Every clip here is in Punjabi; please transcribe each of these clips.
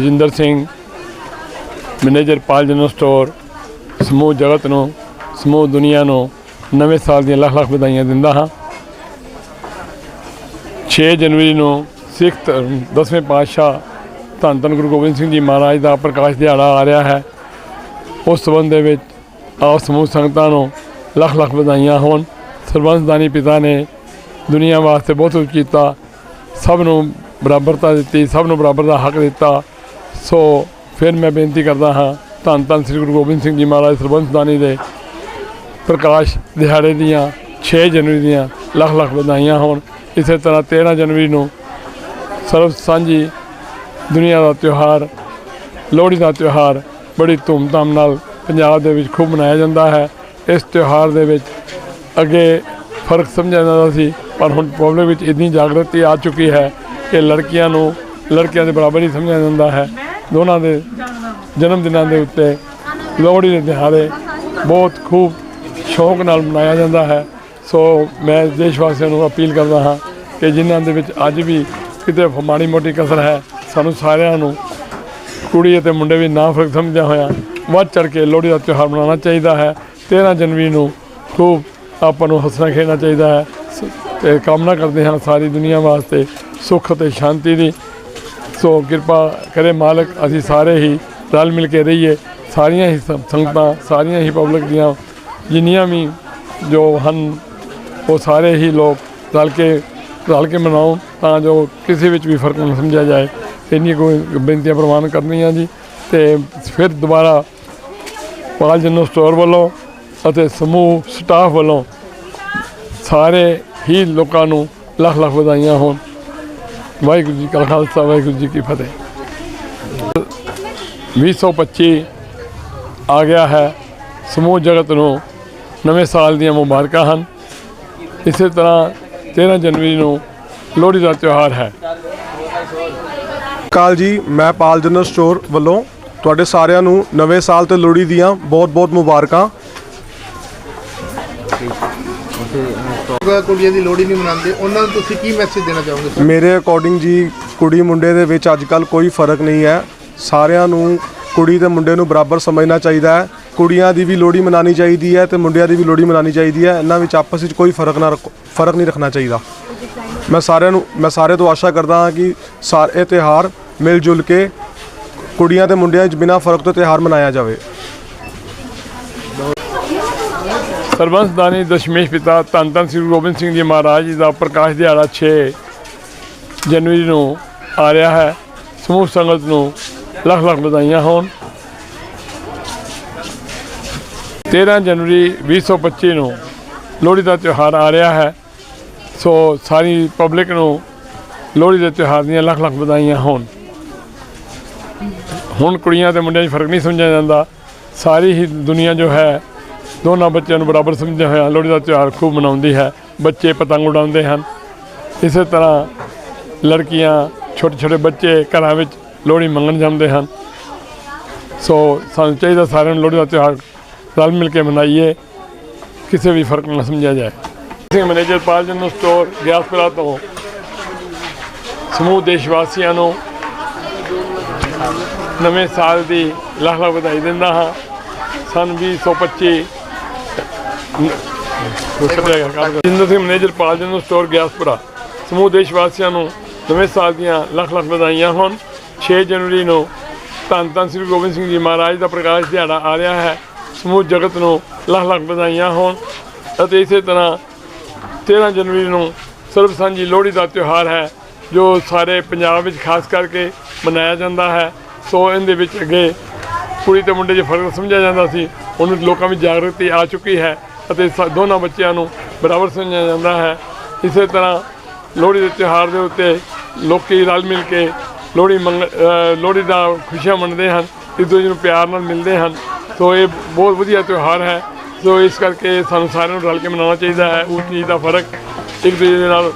Rajinder Singh, manager Pal general store, ਸਮੂਹ ਜਗਤ ਨੂੰ, ਸਮੂਹ ਦੁਨੀਆ ਨੂੰ ਨਵੇਂ ਸਾਲ ਦੀਆਂ ਲੱਖ ਲੱਖ ਵਧਾਈਆਂ ਦਿੰਦਾ ਹਾਂ। 6 ਜਨਵਰੀ ਨੂੰ ਸਿੱਖ ਧਰਮ ਦਸਵੇਂ ਪਾਤਸ਼ਾਹ ਧੰਨ ਧੰਨ ਗੁਰੂ ਗੋਬਿੰਦ ਸਿੰਘ ਜੀ ਮਹਾਰਾਜ ਦਾ ਪ੍ਰਕਾਸ਼ ਦਿਹਾੜਾ ਆ ਰਿਹਾ ਹੈ। ਉਸ ਸੰਬੰਧ ਦੇ ਵਿੱਚ ਆਪ ਸਮੂਹ ਸੰਗਤਾਂ ਨੂੰ ਲੱਖ ਲੱਖ ਵਧਾਈਆਂ ਹੋਣ। ਸਰਬੰਸਦਾਨੀ ਪਿਤਾ ਨੇ ਦੁਨੀਆ ਵਾਸਤੇ ਬਹੁਤ ਕੁਝ ਕੀਤਾ। ਸਭ ਨੂੰ ਬਰਾਬਰਤਾ ਦਿੱਤੀ, ਸਭ ਨੂੰ ਬਰਾਬਰ ਦਾ ਹੱਕ ਦਿੱਤਾ। ਸੋ ਫਿਰ ਮੈਂ ਬੇਨਤੀ ਕਰਦਾ ਹਾਂ ਧੰਨ ਧੰਨ ਸ੍ਰੀ ਗੁਰੂ ਗੋਬਿੰਦ ਸਿੰਘ ਜੀ ਮਹਾਰਾਜ ਸਰਬੰਸ ਦਾਨੀ ਦੇ ਪ੍ਰਕਾਸ਼ ਦਿਹਾੜੇ ਦੀਆਂ 6 ਜਨਵਰੀ ਦੀਆਂ ਲੱਖ ਲੱਖ ਵਧਾਈਆਂ ਹੋਣ। ਇਸੇ ਤਰ੍ਹਾਂ 13 ਜਨਵਰੀ ਨੂੰ ਸਰਬ ਸਾਂਝੀ ਦੁਨੀਆ ਦਾ ਤਿਉਹਾਰ, ਲੋਹੜੀ ਦਾ ਤਿਉਹਾਰ ਬੜੀ ਧੂਮਧਾਮ ਨਾਲ ਪੰਜਾਬ ਦੇ ਵਿੱਚ ਖੂਬ ਮਨਾਇਆ ਜਾਂਦਾ ਹੈ। ਇਸ ਤਿਉਹਾਰ ਦੇ ਵਿੱਚ ਅੱਗੇ ਫ਼ਰਕ ਸਮਝਿਆ ਜਾਂਦਾ ਸੀ, ਪਰ ਹੁਣ ਪਬਲਿਕ ਵਿੱਚ ਇੰਨੀ ਜਾਗਰਤੀ ਆ ਚੁੱਕੀ ਹੈ ਕਿ ਲੜਕੀਆਂ ਨੂੰ ਲੜਕਿਆਂ ਦੇ ਬਰਾਬਰ ਹੀ ਸਮਝਿਆ ਜਾਂਦਾ ਹੈ। ਦੋਨਾਂ ਦੇ ਜਨਮ ਦਿਨਾਂ ਦੇ ਉੱਤੇ ਲੋਹੜੀ ਦੇ ਦਿਹਾੜੇ ਬਹੁਤ ਖੂਬ ਸ਼ੌਕ ਨਾਲ ਮਨਾਇਆ ਜਾਂਦਾ ਹੈ। ਸੋ ਮੈਂ ਦੇਸ਼ ਵਾਸੀਆਂ ਨੂੰ ਅਪੀਲ ਕਰਦਾ ਹਾਂ ਕਿ ਜਿਨ੍ਹਾਂ ਦੇ ਵਿੱਚ ਅੱਜ ਵੀ ਕਿਤੇ ਮਾੜੀ ਮੋਟੀ ਕਸਰ ਹੈ, ਸਾਨੂੰ ਸਾਰਿਆਂ ਨੂੰ ਕੁੜੀ ਅਤੇ ਮੁੰਡੇ ਵੀ ਨਾ ਫ਼ਰਕ ਸਮਝਿਆ ਹੋਇਆ, ਵੱਧ ਚੜ ਕੇ ਲੋਹੜੀ ਦਾ ਤਿਉਹਾਰ ਮਨਾਉਣਾ ਚਾਹੀਦਾ ਹੈ। 13 ਜਨਵਰੀ ਨੂੰ ਖੂਬ ਆਪਾਂ ਨੂੰ ਹੱਸਣਾ ਖੇਡਣਾ ਚਾਹੀਦਾ ਹੈ। ਸ- ਤੇ ਕਾਮਨਾ ਕਰਦੇ ਹਾਂ ਸਾਰੀ ਦੁਨੀਆ ਵਾਸਤੇ ਸੁੱਖ ਅਤੇ ਸ਼ਾਂਤੀ ਦੀ ਸੋ ਕਿਰਪਾ ਕਰੇ ਮਾਲਕ, ਅਸੀਂ ਸਾਰੇ ਹੀ ਰਲ ਮਿਲ ਕੇ ਰਹੀਏ। ਸਾਰੀਆਂ ਹੀ ਸੰਗਤਾਂ, ਸਾਰੀਆਂ ਹੀ ਪਬਲਿਕ ਦੀਆਂ, ਜਿੰਨੀਆਂ ਵੀ ਜੋ ਹਨ, ਉਹ ਸਾਰੇ ਹੀ ਲੋਕ ਰਲ ਕੇ ਰਲ ਕੇ ਮਨਾਉਣ ਤਾਂ ਜੋ ਕਿਸੇ ਵਿੱਚ ਵੀ ਫ਼ਰਕ ਨਾ ਸਮਝਿਆ ਜਾਏ। ਇੰਨੀ ਕੋਈ ਬੇਨਤੀਆਂ ਪ੍ਰਵਾਨ ਕਰਨੀਆਂ ਜੀ ਤੇ ਫਿਰ ਦੁਬਾਰਾ ਪਾਲ ਜਨਰਲ ਸਟੋਰ ਵੱਲੋਂ ਅਤੇ ਸਮੂਹ ਸਟਾਫ ਵੱਲੋਂ ਸਾਰੇ ਹੀ ਲੋਕਾਂ ਨੂੰ ਲੱਖ ਲੱਖ ਵਧਾਈਆਂ ਹੋਣ। ਵਾਹਿਗੁਰੂ ਜੀ ਕਾ ਖਾਲਸਾ, ਵਾਹਿਗੁਰੂ ਜੀ ਕੀ ਫਤਿਹ। 2025 ਆ ਗਿਆ ਹੈ, ਸਮੂਹ ਜਗਤ ਨੂੰ ਨਵੇਂ ਸਾਲ ਦੀਆਂ ਮੁਬਾਰਕਾਂ ਹਨ। ਇਸੇ ਤਰ੍ਹਾਂ 13 ਜਨਵਰੀ ਨੂੰ ਲੋਹੜੀ ਦਾ ਤਿਉਹਾਰ ਹੈ। ਕਾਲ ਜੀ, ਮੈਂ ਪਾਲ ਜਨਰਲ ਸਟੋਰ ਵੱਲੋਂ ਤੁਹਾਡੇ ਸਾਰਿਆਂ ਨੂੰ ਨਵੇਂ ਸਾਲ ਤੇ ਲੋਹੜੀ ਦੀਆਂ ਬਹੁਤ-ਬਹੁਤ ਮੁਬਾਰਕਾਂ। ਲੋਕਾਂ ਕੁੜੀਆਂ ਦੀ ਲੋਹੜੀ ਨਹੀਂ ਮਨਾਉਂਦੇ ਉਹਨਾਂ ਨੂੰ ਤੁਸੀਂ ਕੀ ਮੈਸੇਜ ਦੇਣਾ ਚਾਹੋਗੇ ਸਰ ਮੇਰੇ ਅਕੋਰਡਿੰਗ ਜੀ ਕੁੜੀ ਮੁੰਡੇ ਦੇ ਵਿੱਚ ਅੱਜ ਕੱਲ ਕੋਈ ਫ਼ਰਕ ਨਹੀਂ ਹੈ। ਸਾਰਿਆਂ ਨੂੰ ਕੁੜੀ ਤੇ ਮੁੰਡੇ ਨੂੰ ਬਰਾਬਰ ਸਮਝਣਾ ਚਾਹੀਦਾ ਹੈ। ਕੁੜੀਆਂ ਦੀ ਵੀ ਲੋਹੜੀ ਮਨਾਉਣੀ ਚਾਹੀਦੀ ਹੈ ਤੇ ਮੁੰਡਿਆਂ ਦੀ ਵੀ ਲੋਹੜੀ ਮਨਾਉਣੀ ਚਾਹੀਦੀ ਹੈ। ਇਹਨਾਂ ਵਿੱਚ ਆਪਸ ਵਿੱਚ ਕੋਈ ਫ਼ਰਕ ਨਾ ਰੱਖੋ ਫ਼ਰਕ ਨਹੀਂ ਰੱਖਣਾ ਚਾਹੀਦਾ। ਮੈਂ ਸਾਰਿਆਂ ਨੂੰ ਮੈਂ ਸਾਰੇ ਤੋਂ ਆਸ਼ਾ ਕਰਦਾ ਹਾਂ ਕਿ ਸਾਰੇ ਤਿਉਹਾਰ ਮਿਲ ਜੁਲ ਕੇ ਕੁੜੀਆਂ ਤੇ ਮੁੰਡਿਆਂ ਵਿੱਚ ਬਿਨਾਂ ਫ਼ਰਕ ਤੋਂ ਤਿਉਹਾਰ ਮਨਾਇਆ ਜਾਵੇ। ਸਰਬੰਸਦਾਨੀ ਦਸ਼ਮੇਸ਼ ਪਿਤਾ ਧੰਨ ਧੰਨ ਸ੍ਰੀ ਗੁਰੂ ਗੋਬਿੰਦ ਸਿੰਘ ਜੀ ਮਹਾਰਾਜ ਜੀ ਦਾ ਪ੍ਰਕਾਸ਼ ਦਿਹਾੜਾ 6 ਜਨਵਰੀ ਨੂੰ ਆ ਰਿਹਾ ਹੈ। ਸਮੂਹ ਸੰਗਤ ਨੂੰ ਲੱਖ ਲੱਖ ਵਧਾਈਆਂ ਹੋਣ। 13 ਜਨਵਰੀ 2025 ਨੂੰ ਲੋਹੜੀ ਦਾ ਤਿਉਹਾਰ ਆ ਰਿਹਾ ਹੈ। ਸੋ ਸਾਰੀ ਪਬਲਿਕ ਨੂੰ ਲੋਹੜੀ ਦੇ ਤਿਉਹਾਰ ਦੀਆਂ ਲੱਖ ਲੱਖ ਵਧਾਈਆਂ ਹੋਣ। ਹੁਣ ਕੁੜੀਆਂ ਤੇ ਮੁੰਡਿਆਂ 'ਚ ਫ਼ਰਕ ਨਹੀਂ ਸਮਝਿਆ ਜਾਂਦਾ। ਸਾਰੀ ਹੀ ਦੁਨੀਆ ਜੋ ਹੈ ਦੋਨਾਂ ਬੱਚਿਆਂ ਨੂੰ ਬਰਾਬਰ ਸਮਝਿਆ ਹੋਇਆ ਲੋਹੜੀ ਦਾ ਤਿਉਹਾਰ ਖੂਬ ਮਨਾਉਂਦੀ ਹੈ। ਬੱਚੇ ਪਤੰਗ ਉਡਾਉਂਦੇ ਹਨ। ਇਸੇ ਤਰ੍ਹਾਂ ਲੜਕੀਆਂ ਛੋਟੇ ਛੋਟੇ ਬੱਚੇ ਘਰਾਂ ਵਿੱਚ ਲੋਹੜੀ ਮੰਗਣ ਜਾਂਦੇ ਹਨ। ਸੋ ਸਾਨੂੰ ਚਾਹੀਦਾ ਸਾਰਿਆਂ ਨੂੰ ਲੋਹੜੀ ਦਾ ਤਿਉਹਾਰ ਰਲ ਮਿਲ ਕੇ ਮਨਾਈਏ। ਕਿਸੇ ਵੀ ਫ਼ਰਕ ਨਾ ਸਮਝਿਆ ਜਾਏ। Singh manager Pal general store Gyaspura ਤੋਂ ਸਮੂਹ ਦੇਸ਼ ਵਾਸੀਆਂ ਨੂੰ ਨਵੇਂ ਸਾਲ ਦੀ ਲੱਖ ਲੱਖ ਵਧਾਈ ਦਿੰਦਾ ਹਾਂ। ਸਨ 2025 Jinder Singh manager Pal general store Gyaspura ਸਮੂਹ ਦੇਸ਼ ਵਾਸੀਆਂ ਨੂੰ ਨਵੇਂ ਸਾਲ ਦੀਆਂ ਲੱਖ ਲੱਖ ਵਧਾਈਆਂ ਹੋਣ। 6 ਜਨਵਰੀ ਨੂੰ ਧੰਨ ਧੰਨ ਸ੍ਰੀ ਗੋਬਿੰਦ ਸਿੰਘ ਜੀ ਮਹਾਰਾਜ ਦਾ ਪ੍ਰਕਾਸ਼ ਦਿਹਾੜਾ ਆ ਰਿਹਾ ਹੈ। ਸਮੂਹ ਜਗਤ ਨੂੰ ਲੱਖ ਲੱਖ ਵਧਾਈਆਂ ਹੋਣ ਅਤੇ ਇਸੇ ਤਰ੍ਹਾਂ 13 ਜਨਵਰੀ ਨੂੰ ਸਰਬ ਸਾਂਝੀ ਲੋਹੜੀ ਦਾ ਤਿਉਹਾਰ ਹੈ, ਜੋ ਸਾਰੇ ਪੰਜਾਬ ਵਿੱਚ ਖਾਸ ਕਰਕੇ ਮਨਾਇਆ ਜਾਂਦਾ ਹੈ। ਸੋ ਇਹਦੇ ਵਿੱਚ ਅੱਗੇ ਕੁੜੀ ਤੇ ਮੁੰਡੇ 'ਚ ਫ਼ਰਕ ਸਮਝਿਆ ਜਾਂਦਾ ਸੀ ਹੁਣ ਲੋਕਾਂ ਵਿੱਚ ਜਾਗਰੂਕਤੀ ਆ ਚੁੱਕੀ ਹੈ। ਅਤੇ ਸ- ਦੋਨਾਂ ਬੱਚਿਆਂ ਨੂੰ ਬਰਾਬਰ ਸਮਝਿਆ ਜਾਂਦਾ ਹੈ। ਇਸੇ ਤਰ੍ਹਾਂ ਲੋਹੜੀ ਦੇ ਤਿਉਹਾਰ ਦੇ ਉੱਤੇ ਲੋਕੀ ਰਲ ਮਿਲ ਕੇ ਲੋਹੜੀ ਮੰਗ ਲੋਹੜੀ ਦਾ ਖੁਸ਼ੀਆਂ ਮੰਨਦੇ ਹਨ, ਇੱਕ ਦੂਜੇ ਨੂੰ ਪਿਆਰ ਨਾਲ ਮਿਲਦੇ ਹਨ। ਸੋ ਇਹ ਬਹੁਤ ਵਧੀਆ ਤਿਉਹਾਰ ਹੈ। ਸੋ ਇਸ ਕਰਕੇ ਸਾਨੂੰ ਸਾਰਿਆਂ ਨੂੰ ਰਲ ਕੇ ਮਨਾਉਣਾ ਚਾਹੀਦਾ ਹੈ। ਉਸ ਚੀਜ਼ ਦਾ ਫ਼ਰਕ ਇੱਕ ਦੂਜੇ ਦੇ ਨਾਲ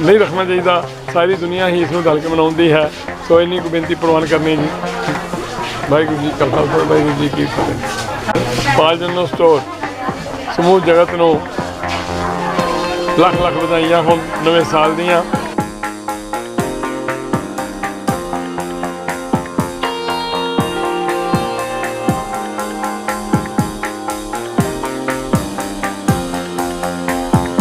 ਨਹੀਂ ਰੱਖਣਾ ਚਾਹੀਦਾ। ਸਾਰੀ ਦੁਨੀਆ ਹੀ ਇਸ ਨੂੰ ਰਲ ਕੇ ਮਨਾਉਂਦੀ ਹੈ। ਸੋ ਇੰਨੀ ਕੁ ਬੇਨਤੀ ਪ੍ਰਵਾਨ ਕਰਨੀ ਜੀ। ਵਾਹਿਗੁਰੂ ਜੀ ਕਾ ਵਾਹਿਗੁਰੂ ਜੀ ਕੀ ਫਤਿਹ। ਪਾਲ ਜਨਰਲ ਸਟੋਰ ਸਮੂਹ ਜਗਤ ਨੂੰ ਲੱਖ ਲੱਖ ਵਧਾਈਆਂ ਹੁਣ ਨਵੇਂ ਸਾਲ ਦੀਆਂ।